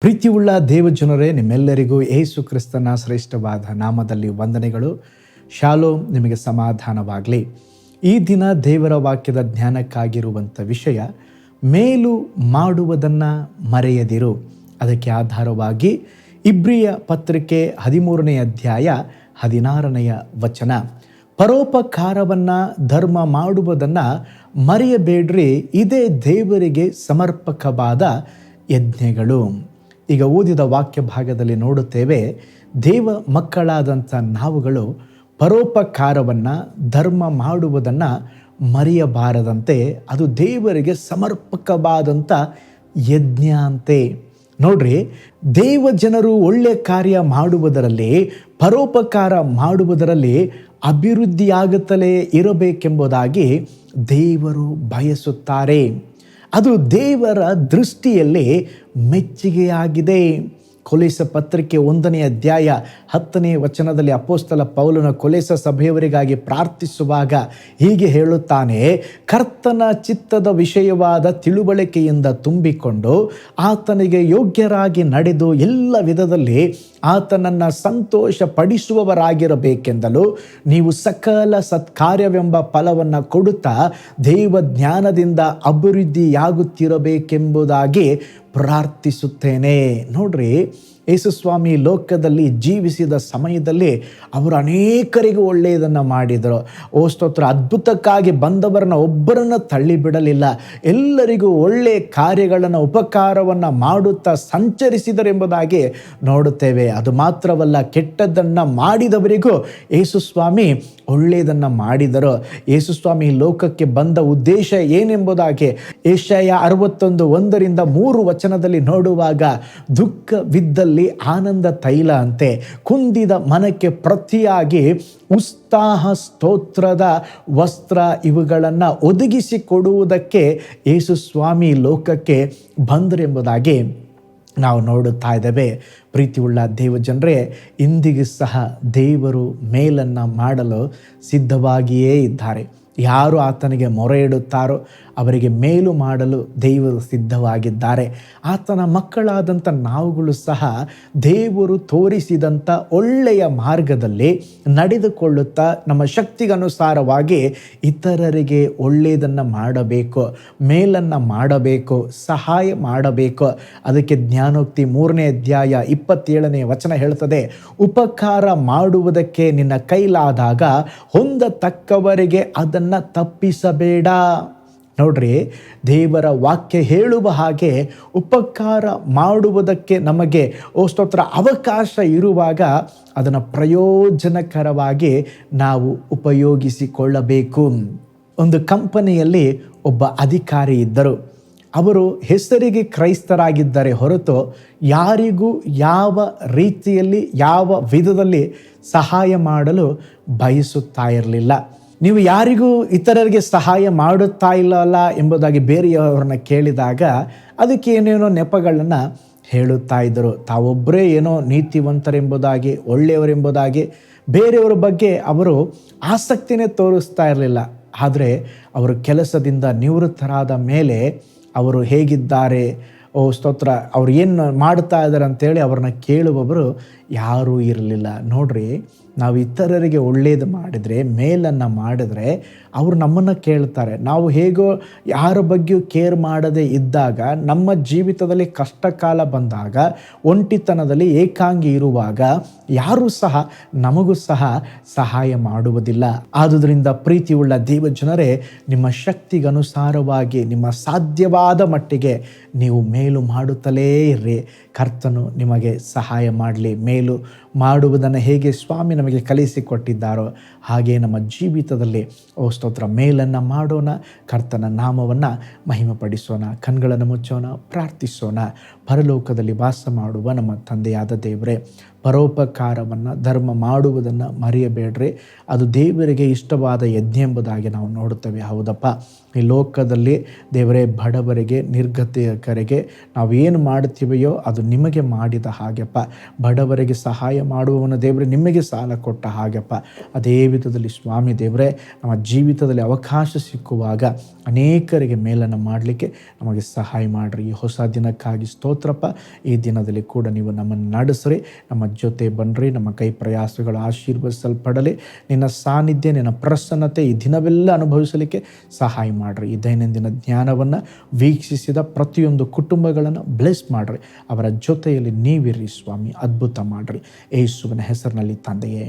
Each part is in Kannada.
ಪ್ರೀತಿಯುಳ್ಳ ದೇವಜನರೇ, ನಿಮ್ಮೆಲ್ಲರಿಗೂ ಏಸು ಕ್ರಿಸ್ತನ ಶ್ರೇಷ್ಠವಾದ ನಾಮದಲ್ಲಿ ವಂದನೆಗಳು. ಶಾಲೋ ನಿಮಗೆ ಸಮಾಧಾನವಾಗಲಿ. ಈ ದಿನ ದೇವರ ವಾಕ್ಯದ ಜ್ಞಾನಕ್ಕಾಗಿರುವಂಥ ವಿಷಯ, ಮೇಲು ಮಾಡುವುದನ್ನು ಮರೆಯದಿರು. ಅದಕ್ಕೆ ಆಧಾರವಾಗಿ ಇಬ್ರಿಯ ಪತ್ರಿಕೆ ಹದಿಮೂರನೇ ಅಧ್ಯಾಯ ಹದಿನಾರನೆಯ ವಚನ. ಪರೋಪಕಾರವನ್ನು ಧರ್ಮ ಮಾಡುವುದನ್ನು ಮರೆಯಬೇಡ್ರಿ, ಇದೇ ದೇವರಿಗೆ ಸಮರ್ಪಕವಾದ ಯಜ್ಞಗಳು. ಈಗ ಓದಿದ ವಾಕ್ಯ ಭಾಗದಲ್ಲಿ ನೋಡುತ್ತೇವೆ, ದೇವ ಮಕ್ಕಳಾದಂಥ ನಾವುಗಳು ಪರೋಪಕಾರವನ್ನು, ಧರ್ಮ ಮಾಡುವುದನ್ನು ಮರೆಯಬಾರದಂತೆ, ಅದು ದೇವರಿಗೆ ಸಮರ್ಪಕವಾದಂಥ ಯಜ್ಞ ಅಂತೆ. ನೋಡ್ರಿ, ದೇವ ಜನರು ಒಳ್ಳೆ ಕಾರ್ಯ ಮಾಡುವುದರಲ್ಲಿ, ಪರೋಪಕಾರ ಮಾಡುವುದರಲ್ಲಿ ಅಭಿವೃದ್ಧಿಯಾಗುತ್ತಲೇ ಇರಬೇಕೆಂಬುದಾಗಿ ದೇವರು ಬಯಸುತ್ತಾರೆ. ಅದು ದೇವರ ದೃಷ್ಟಿಯಲ್ಲಿ ಮೆಚ್ಚುಗೆಯಾಗಿದೆ. ಕೊಲೆಸ ಪತ್ರಿಕೆ ಒಂದನೇ ಅಧ್ಯಾಯ ಹತ್ತನೇ ವಚನದಲ್ಲಿ ಅಪೋಸ್ತಲ ಪೌಲನ ಕೊಲೆಸ ಸಭೆಯವರಿಗಾಗಿ ಪ್ರಾರ್ಥಿಸುವಾಗ ಹೀಗೆ ಹೇಳುತ್ತಾನೆ, ಕರ್ತನ ಚಿತ್ತದ ವಿಷಯವಾದ ತಿಳುವಳಿಕೆಯಿಂದ ತುಂಬಿಕೊಂಡು ಆತನಿಗೆ ಯೋಗ್ಯರಾಗಿ ನಡೆದು ಎಲ್ಲ ವಿಧದಲ್ಲಿ ಆತನನ್ನು ಸಂತೋಷ ನೀವು ಸಕಲ ಸತ್ಕಾರ್ಯವೆಂಬ ಫಲವನ್ನು ಕೊಡುತ್ತಾ ದೇವ ಜ್ಞಾನದಿಂದ ಅಭಿವೃದ್ಧಿಯಾಗುತ್ತಿರಬೇಕೆಂಬುದಾಗಿ ಪ್ರಾರ್ಥಿಸುತ್ತೇನೆ. ನೋಡ್ರಿ ಯೇಸುಸ್ವಾಮಿ ಲೋಕದಲ್ಲಿ ಜೀವಿಸಿದ ಸಮಯದಲ್ಲಿ ಅವರು ಅನೇಕರಿಗೆ ಒಳ್ಳೆಯದನ್ನು ಮಾಡಿದರು. ಓ ಸ್ತೋತ್ರ, ಅದ್ಭುತಕ್ಕಾಗಿ ಬಂದವರನ್ನ ಒಬ್ಬರನ್ನು ತಳ್ಳಿಬಿಡಲಿಲ್ಲ. ಎಲ್ಲರಿಗೂ ಒಳ್ಳೆಯ ಕಾರ್ಯಗಳನ್ನು, ಉಪಕಾರವನ್ನು ಮಾಡುತ್ತಾ ಸಂಚರಿಸಿದರೆಂಬುದಾಗಿ ನೋಡುತ್ತೇವೆ. ಅದು ಮಾತ್ರವಲ್ಲ, ಕೆಟ್ಟದ್ದನ್ನು ಮಾಡಿದವರಿಗೂ ಯೇಸುಸ್ವಾಮಿ ಒಳ್ಳೆಯದನ್ನು ಮಾಡಿದರು. ಯೇಸುಸ್ವಾಮಿ ಲೋಕಕ್ಕೆ ಬಂದ ಉದ್ದೇಶ ಏನೆಂಬುದಾಗಿ ಏಷ್ಯಾಯ ಅರವತ್ತೊಂದು ಒಂದರಿಂದ ಮೂರು ವಚನದಲ್ಲಿ ನೋಡುವಾಗ, ದುಃಖವಿದ್ದಲ್ಲಿ ಆನಂದ ತೈಲ ಅಂತೆ ಕುಂದಿದ ಮನಕ್ಕೆ ಪ್ರತಿಯಾಗಿ ಉತ್ಸಾಹ ಸ್ತೋತ್ರದ ವಸ್ತ್ರ ಇವುಗಳನ್ನು ಒದಗಿಸಿಕೊಡುವುದಕ್ಕೆ ಯೇಸುಸ್ವಾಮಿ ಲೋಕಕ್ಕೆ ಬಂದರೆಂಬುದಾಗಿ ನಾವು ನೋಡುತ್ತಾ ಇದ್ದೇವೆ. ಪ್ರೀತಿಯುಳ್ಳ ದೇವಜನರೇ ಇಂದಿಗೂ ಸಹ ದೇವರು ಮೇಲನ್ನು ಮಾಡಲು ಸಿದ್ಧವಾಗಿಯೇ ಇದ್ದಾರೆ. ಯಾರು ಆತನಿಗೆ ಮೊರೆ ಇಡುತ್ತಾರೋ ಅವರಿಗೆ ಮೇಲು ಮಾಡಲು ದೇವರು ಸಿದ್ಧವಾಗಿದ್ದಾರೆ. ಆತನ ಮಕ್ಕಳಾದಂಥ ನಾವುಗಳು ಸಹ ದೇವರು ತೋರಿಸಿದಂಥ ಒಳ್ಳೆಯ ಮಾರ್ಗದಲ್ಲಿ ನಡೆದುಕೊಳ್ಳುತ್ತಾ ನಮ್ಮ ಶಕ್ತಿಗನುಸಾರವಾಗಿ ಇತರರಿಗೆ ಒಳ್ಳೆಯದನ್ನು ಮಾಡಬೇಕು, ಮೇಲನ್ನು ಮಾಡಬೇಕು, ಸಹಾಯ ಮಾಡಬೇಕು. ಅದಕ್ಕೆ ಜ್ಞಾನೋಕ್ತಿ ಮೂರನೇ ಅಧ್ಯಾಯ ಇಪ್ಪತ್ತೇಳನೇ ವಚನ ಹೇಳ್ತದೆ, ಉಪಕಾರ ಮಾಡುವುದಕ್ಕೆ ನಿನ್ನ ಕೈಲಾದಾಗ ಹೊಂದತಕ್ಕವರಿಗೆ ಅದನ್ನು ತಪ್ಪಿಸಬೇಡ. ನೋಡ್ರಿ, ದೇವರ ವಾಕ್ಯ ಹೇಳುವ ಹಾಗೆ ಉಪಕಾರ ಮಾಡುವುದಕ್ಕೆ ನಮಗೆ ಓ ಅವಕಾಶ ಇರುವಾಗ ಅದನ್ನು ಪ್ರಯೋಜನಕರವಾಗಿ ನಾವು ಉಪಯೋಗಿಸಿಕೊಳ್ಳಬೇಕು. ಒಂದು ಕಂಪನಿಯಲ್ಲಿ ಒಬ್ಬ ಅಧಿಕಾರಿ ಇದ್ದರು. ಅವರು ಹೆಸರಿಗೆ ಕ್ರೈಸ್ತರಾಗಿದ್ದರೆ ಹೊರತು ಯಾರಿಗೂ ಯಾವ ರೀತಿಯಲ್ಲಿ, ಯಾವ ವಿಧದಲ್ಲಿ ಸಹಾಯ ಮಾಡಲು ಬಯಸುತ್ತಾ ಇರಲಿಲ್ಲ. ನೀವು ಯಾರಿಗೂ ಇತರರಿಗೆ ಸಹಾಯ ಮಾಡುತ್ತಾ ಇಲ್ಲವಲ್ಲ ಎಂಬುದಾಗಿ ಬೇರೆಯವರನ್ನ ಕೇಳಿದಾಗ ಅದಕ್ಕೆ ಏನೇನೋ ನೆಪಗಳನ್ನು ಹೇಳುತ್ತಾ ಇದ್ದರು. ತಾವೊಬ್ಬರೇ ಏನೋ ನೀತಿವಂತರೆಂಬುದಾಗಿ ಒಳ್ಳೆಯವರೆಂಬುದಾಗಿ ಬೇರೆಯವರ ಬಗ್ಗೆ ಅವರು ಆಸಕ್ತಿನೇ ತೋರಿಸ್ತಾ ಇರಲಿಲ್ಲ. ಆದರೆ ಅವರು ಕೆಲಸದಿಂದ ನಿವೃತ್ತರಾದ ಮೇಲೆ ಅವರು ಹೇಗಿದ್ದಾರೆ? ಓ ಸ್ತೋತ್ರ, ಅವ್ರು ಏನು ಮಾಡ್ತಾ ಇದ್ದಾರೆ ಅಂತೇಳಿ ಅವ್ರನ್ನ ಕೇಳುವವರು ಯಾರೂ ಇರಲಿಲ್ಲ. ನೋಡ್ರಿ ನಾವು ಇತರರಿಗೆ ಒಳ್ಳೆಯದು ಮಾಡಿದರೆ, ಮೇಲನ್ನು ಮಾಡಿದರೆ ಅವರು ನಮ್ಮನ್ನು ಕೇಳ್ತಾರೆ. ನಾವು ಹೇಗೋ ಯಾರ ಬಗ್ಗೆಯೂ ಕೇರ್ ಮಾಡದೇ ಇದ್ದಾಗ, ನಮ್ಮ ಜೀವಿತದಲ್ಲಿ ಕಷ್ಟ ಕಾಲ ಬಂದಾಗ, ಒಂಟಿತನದಲ್ಲಿ ಏಕಾಂಗಿ ಇರುವಾಗ ಯಾರೂ ಸಹ ನಮಗೂ ಸಹ ಸಹಾಯ ಮಾಡುವುದಿಲ್ಲ. ಆದುದರಿಂದ ಪ್ರೀತಿಯುಳ್ಳ ದೇವಜನರೇ, ನಿಮ್ಮ ಶಕ್ತಿಗನುಸಾರವಾಗಿ, ನಿಮ್ಮ ಸಾಧ್ಯವಾದ ಮಟ್ಟಿಗೆ ನೀವು ಮೇಲು ಮಾಡುತ್ತಲೇ ಇರ್ರಿ. ಕರ್ತನು ನಿಮಗೆ ಸಹಾಯ ಮಾಡಲಿ. ಮೇಲು ಮಾಡುವುದನ್ನು ಹೇಗೆ ಸ್ವಾಮಿ ನಮಗೆ ಕಲಿಸಿಕೊಟ್ಟಿದ್ದಾರೋ ಹಾಗೆ ನಮ್ಮ ಜೀವಿತದಲ್ಲಿ, ಓ ಸ್ತೋತ್ರ, ಮೇಲನ್ನು ಮಾಡೋಣ, ಕರ್ತನ ನಾಮವನ್ನು ಮಹಿಮಪಡಿಸೋಣ, ಕಣ್ಗಳನ್ನು ಮುಚ್ಚೋಣ, ಪ್ರಾರ್ಥಿಸೋಣ. ಪರಲೋಕದಲ್ಲಿ ವಾಸ ಮಾಡುವ ನಮ್ಮ ತಂದೆಯಾದ ದೇವರೇ, ಪರೋಪಕಾರವನ್ನು, ಧರ್ಮ ಮಾಡುವುದನ್ನು ಮರೆಯಬೇಡ್ರಿ. ಅದು ದೇವರಿಗೆ ಇಷ್ಟವಾದ ಯಜ್ಞ ಎಂಬುದಾಗಿ ನಾವು ನೋಡುತ್ತೇವೆ, ಹೌದಪ್ಪ. ಈ ಲೋಕದಲ್ಲಿ ದೇವರೇ, ಬಡವರಿಗೆ ನಿರ್ಗತಿಕರಿಗೆ ಏನು ಮಾಡ್ತೀವೆಯೋ ಅದು ನಿಮಗೆ ಮಾಡಿದ ಹಾಗೆಪ್ಪ. ಬಡವರಿಗೆ ಸಹಾಯ ಮಾಡುವವನ ದೇವರೇ, ನಿಮಗೆ ಸಾಲ ಕೊಟ್ಟ ಹಾಗೆಪ್ಪ. ಅದೇ ವಿಧದಲ್ಲಿ ಸ್ವಾಮಿ ದೇವರೇ, ನಮ್ಮ ಜೀವಿತದಲ್ಲಿ ಅವಕಾಶ ಸಿಕ್ಕುವಾಗ ಅನೇಕರಿಗೆ ಮೇಲನ್ನು ಮಾಡಲಿಕ್ಕೆ ನಮಗೆ ಸಹಾಯ ಮಾಡಿರಿ. ಈ ಹೊಸ ದಿನಕ್ಕಾಗಿ ಸ್ತೋತ್ರಪ್ಪ. ಈ ದಿನದಲ್ಲಿ ಕೂಡ ನೀವು ನಮ್ಮನ್ನು ನಡೆಸ್ರಿ. ನಮ್ಮ ಜೊತೆ ಬನ್ನಿರಿ ನಮ್ಮ ಕೈ ಪ್ರಯಾಸಗಳು ಆಶೀರ್ವದಿಸಲ್ಪಡಲಿ. ನಿನ್ನ ಸಾನ್ನಿಧ್ಯ, ನಿನ್ನ ಪ್ರಸನ್ನತೆ ಈ ದಿನವೆಲ್ಲ ಅನುಭವಿಸಲಿಕ್ಕೆ ಸಹಾಯ ಮಾಡಿರಿ. ಈ ದೈನಂದಿನ ಜ್ಞಾನವನ್ನು ವೀಕ್ಷಿಸಿದ ಪ್ರತಿಯೊಂದು ಕುಟುಂಬಗಳನ್ನು ಬ್ಲೆಸ್ ಮಾಡಿರಿ. ಅವರ ಜೊತೆಯಲ್ಲಿ ನೀವಿರಿ ಸ್ವಾಮಿ. ಅದ್ಭುತ ಮಾಡಿರಿ. ಯೇಸುವಿನ ಹೆಸರಿನಲ್ಲಿ ತಂದೆಯೇ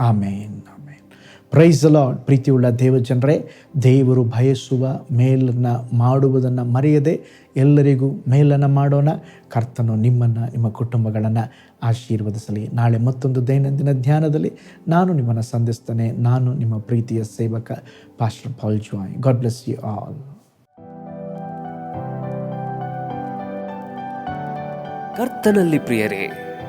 ಆಮೇನ್ ಆಮೇನ್. ಪ್ರೈಸ್ ಲಾರ್ಡ್ ಪ್ರೀತಿಯುಳ್ಳ ದೇವಜನರೇ, ದೇವರು ಬಯಸುವ ಮೇಲನ್ನು ಮಾಡುವುದನ್ನು ಮರೆಯದೆ ಎಲ್ಲರಿಗೂ ಮೇಲನ್ನು ಮಾಡೋಣ. ಕರ್ತನು ನಿಮ್ಮನ್ನು, ನಿಮ್ಮ ಕುಟುಂಬಗಳನ್ನು ಆಶೀರ್ವದಿಸಲಿ. ನಾಳೆ ಮತ್ತೊಂದು ದೈನಂದಿನ ಧ್ಯಾನದಲ್ಲಿ ನಾನು ನಿಮ್ಮನ್ನು ಸಂಧಿಸ್ತೇನೆ. ನಾನು ನಿಮ್ಮ ಪ್ರೀತಿಯ ಸೇವಕ pastor Paul Joy God bless you all ಕರ್ತನಲ್ಲಿ ಪ್ರಿಯರೇ